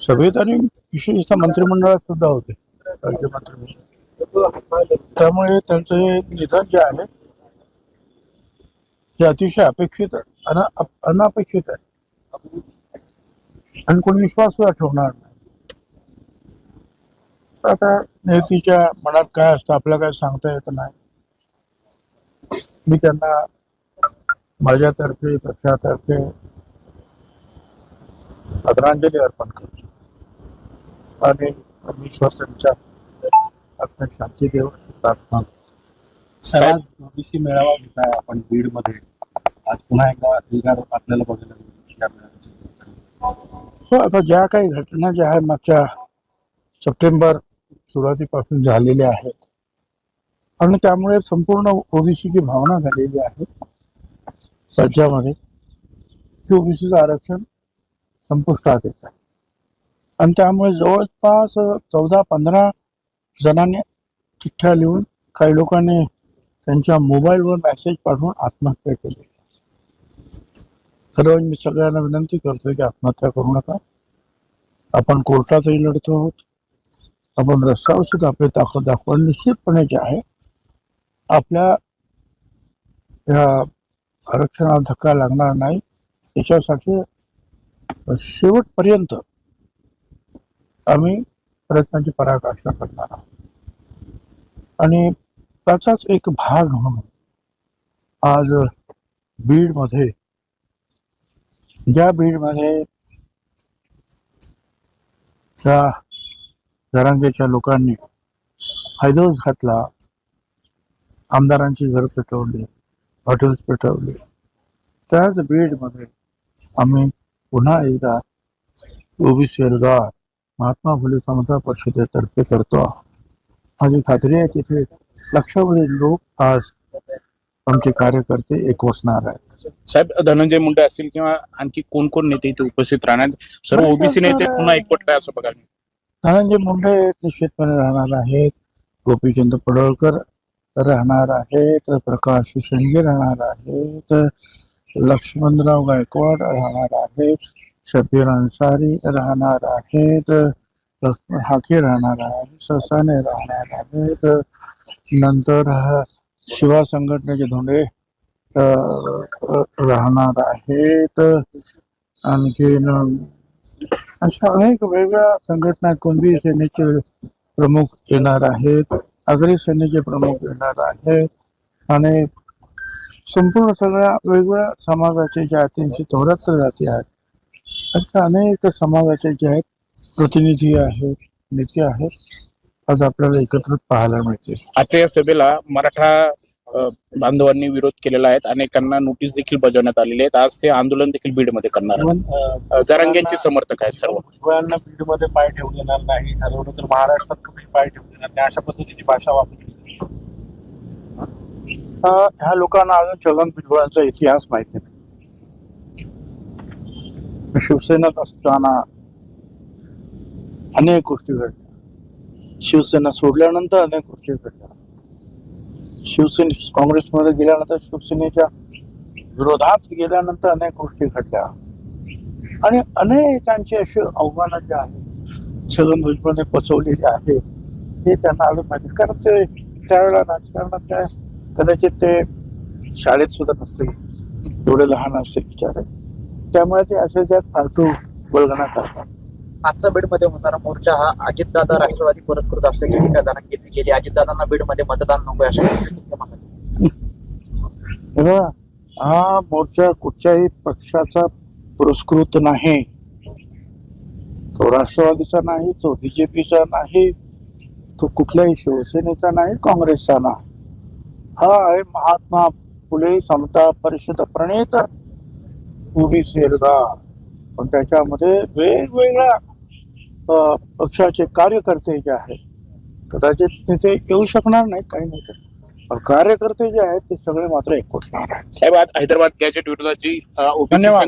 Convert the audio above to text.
सभेत आणि विशेषतः मंत्रिमंडळात सुद्धा होते. त्यामुळे त्यांचं हे निधन जे आहे हे अतिशय अपेक्षित अनापेक्षित आहे. आणि कोणी विश्वास सुद्धा ठेवणार नाही. आता नेतीच्या मनात काय असतं आपल्याला काय सांगता येत नाही. मी त्यांना माझ्यातर्फे पक्षातर्फे आदरांजली अर्पण करतो. आणि परमेश्वर त्यांच्या आत्म्यात शांती देव प्रार्थना सर आज ओबीसी मेळावा घेताय आपण बीडमध्ये आज पुन्हा एकदा बिघाड आपल्याला बघायला मिळेल. हो आता ज्या काही घटना ज्या आहेत मागच्या सप्टेंबर सुरुवातीपासून झालेल्या आहेत. आणि त्यामुळे संपूर्ण ओबीसीची भावना झालेली आहे राज्यामध्ये. की ओबीसीचं आरक्षण संपुष्टात येत आहे आणि त्यामुळे जवळपास चौदा पंधरा जणांनी चिठ्ठ्या लिहून काही लोकांनी त्यांच्या मोबाईलवर मेसेज पाठवून आत्महत्या केली. खरं म्हणजे मी सगळ्यांना विनंती करतोय की आत्महत्या करू नका. आपण कोर्टातही लढतो आहोत. आपण रस्त्यावर सुद्धा आपले ताकद दाखवा निश्चितपणे जे आहे आपल्या या आरक्षणाला धक्का लागणार नाही. याच्यासाठी शेवटपर्यंत आम्ही प्रयत्नाची पराकाष्ठा करणार आहोत. आणि त्याचाच एक भाग म्हणून आज बीडमध्ये ज्या बीडमध्ये त्या जरांगेच्या लोकांनी हैदोस घातला आमदारांची घर पेटवली हॉटेल्स पेटवली त्याच बीडमध्ये आम्ही पुन्हा एकदा ओबीसी एल्गार महात्मा फुले समता परिषदेतर्फे करतो. माझी खात्री आहे तिथे लक्षावधी लोक आज आमचे कार्यकर्ते एकवसणार आहेत. साहेब धनंजय मुंडे असतील किंवा आणखी कोण कोण नेते इथे उपस्थित राहणार? सर्व ओबीसी नेते पुन्हा एकवटले असं बघायला मिळतं. धनंजय मुंडे निश्चितपणे राहणार आहेत. गोपीचंद पडळकर राहणार आहेत. प्रकाश शेंडगे राहणार आहेत. लक्ष्मणराव गायकवाड राहणार आहेत. शबीर अन्सारी राहणार आहेत. लक्ष्मण हाके राहणार आहेत. ससाने राहणार आहेत. नंतर शिवा संघटनेचे धोंडे राहणार आहेत. आणखीन अशा अनेक वेगळ्या संघटना कुणबी सेनेचे प्रमुख येणार आहेत? आगरी सेनेचे प्रमुख येणार आहेत. आणि संपूर्ण सगळ्या वेगवेगळ्या समाजाचे जातींची चौऱ्याहत्तर जाती आहेत अशा अनेक समाजाचे जे आहेत प्रतिनिधी आहेत नेते आहेत आज आपल्याला एकत्रित पाहायला मिळतील आजच्या या सभेला मराठा बांधवांनी विरोध केलेला आहे. अनेकांना नोटीस देखील बजावण्यात आलेली आहेत. आज ते आंदोलन देखील बीडमध्ये करणार आहेत. जरांगेंचे समर्थक आहेत सर्व. भुजबळांना बीडमध्ये पाय ठेवू देणार नाही. ठरवलं तर महाराष्ट्रात कुठेही पाय ठेवू देणार नाही. अशा पद्धतीची भाषा वापरली आता ह्या लोकांना अजून चलन भुजबळांचा इतिहास माहिती नाही. शिवसेनेत असताना अनेक गोष्टी घडल्या. शिवसेना सोडल्यानंतर अनेक गोष्टी घडल्या. शिवसेने काँग्रेसमध्ये गेल्यानंतर शिवसेनेच्या विरोधात गेल्यानंतर अनेक गोष्टी घडल्या. आणि अनेकांची अशी आव्हानं जे आहेत छगन भुजबळने पचवलेली आहे हे त्यांना अजून माहिती. कारण ते त्यावेळेला राजकारणात काय कदाचित ते शाळेत सुद्धा नसतील एवढे लहान असतील बिचारे त्यामुळे ते असे ज्यात फालतू वल्गना करतात. आजचा बीडमध्ये होणारा मोर्चा हा अजितदादा राष्ट्रवादी पुरस्कृत असल्याची टीका जणांनी केली अजितदादांना बीडमध्ये मतदान नको अशा. हे हा मोर्चा कुठच्याही पक्षाचा पुरस्कृत नाही. तो राष्ट्रवादीचा नाही तो बीजेपीचा नाही तो कुठल्याही शिवसेनेचा नाही काँग्रेसचा नाही. हा आहे महात्मा फुले समता परिषद प्रणेत ओबीसी एल्गार पण त्याच्यामध्ये वेगवेगळ्या पक्षाचे कार्यकर्ते जे आहेत कदाचित तिथे येऊ शकणार नाही काही नाही. पण कार्यकर्ते जे आहेत ते सगळे मात्र एकवटणार आहेत साहेब आज हैदराबाद गॅजेट ओबीसी धन्यवाद.